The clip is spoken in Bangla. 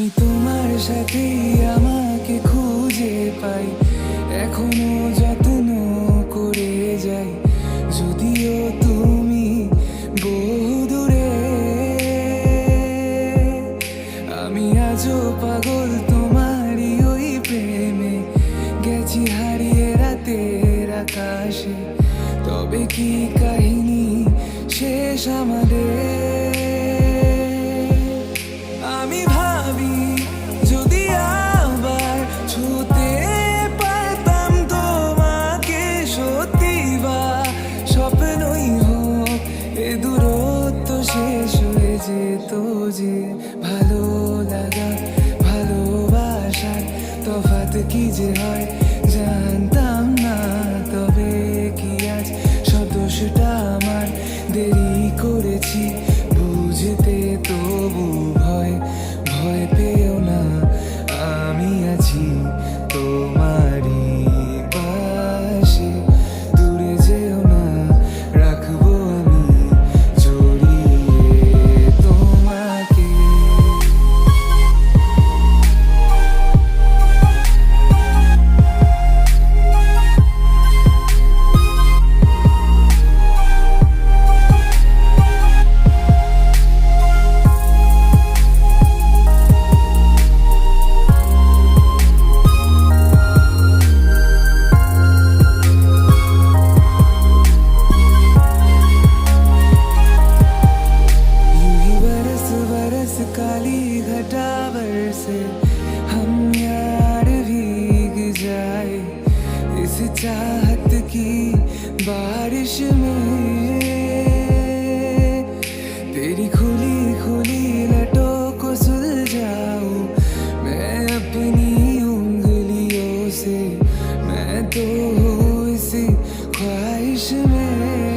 আমি তোমার সাথে আমাকে খুঁজে পাই। এখনও যত্ন করে যাই। যদিও তুমি বহু দূরে। আমি আজও পাগল তোমারই ওই প্রেমে। গেছি হারিয়ে রাতের আকাশে। তবে কি কাহিনী শেষ আমাদের হয়ে যে ভালো লাগা ভালোবাসার তফাত কি যে হয়? से चाहत की बारिश में तेरी खुली खुली लटों को सुलझाऊं मैं अपनी उंगलियों से मैं तो हूँ इसी ख्वाहिश में